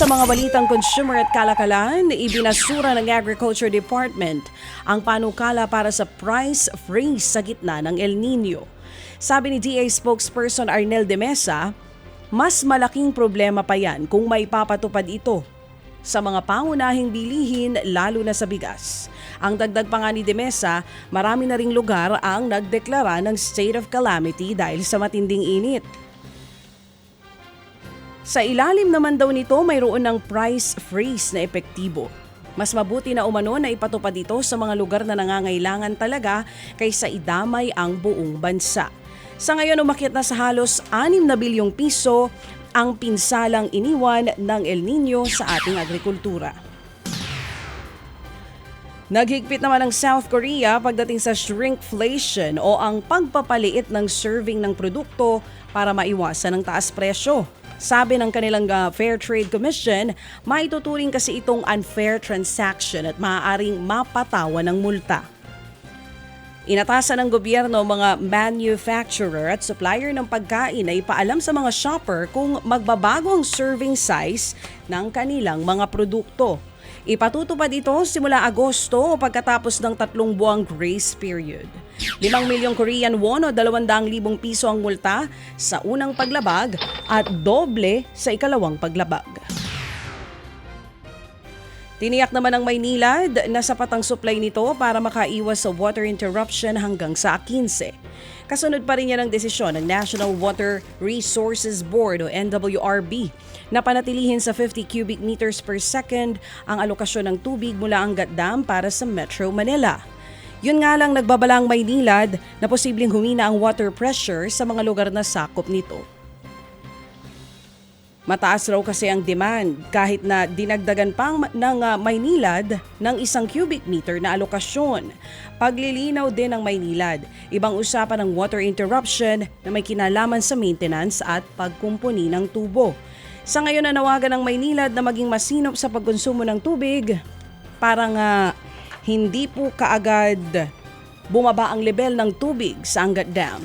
sa mga balitang consumer at kalakalan, ibinasura ng Agriculture Department ang panukala para sa price freeze sa gitna ng El Nino. Sabi ni DA spokesperson Arnel de Mesa, mas malaking problema pa yan kung may papatupad ito sa mga pangunahing bilihin lalo na sa bigas. Ang dagdag pa nga ni De Mesa, marami na ring lugar ang nagdeklara ng state of calamity dahil sa matinding init. Sa ilalim naman daw nito mayroon ng price freeze na epektibo. Mas mabuti na umano na ipatupad ito sa mga lugar na nangangailangan talaga kaysa idamay ang buong bansa. Sa ngayon umakyat na sa halos 6 na bilyong piso ang pinsalang iniwan ng El Nino sa ating agrikultura. Naghigpit naman ang South Korea pagdating sa shrinkflation o ang pagpapaliit ng serving ng produkto para maiwasan ang taas presyo. Sabi ng kanilang uh, Fair Trade Commission, maituturing kasi itong unfair transaction at maaaring mapatawan ng multa. Inatasan ng gobyerno mga manufacturer at supplier ng pagkain na ipaalam sa mga shopper kung magbabago ang serving size ng kanilang mga produkto. Ipatutupad ito simula Agosto pagkatapos ng tatlong buwang grace period. 5 milyong Korean won o 200,000 piso ang multa sa unang paglabag at doble sa ikalawang paglabag. Tiniyak naman ng Maynilad na sapat ang supply nito para makaiwas sa water interruption hanggang sa 15. Kasunod pa rin yan ang desisyon ng National Water Resources Board o NWRB na panatilihin sa 50 cubic meters per second ang alokasyon ng tubig mula Angat Dam para sa Metro Manila. Yun nga lang nagbabalang Maynilad na posibleng humina ang water pressure sa mga lugar na sakop nito. Mataas raw kasi ang demand kahit na dinagdagan pang ng uh, Maynilad ng isang cubic meter na alokasyon. Paglilinaw din ng Maynilad, ibang usapan ng water interruption na may kinalaman sa maintenance at pagkumpuni ng tubo. Sa ngayon nanawagan ng Maynilad na maging masinop sa pagkonsumo ng tubig para nga hindi po kaagad bumaba ang level ng tubig sa Angat Dam.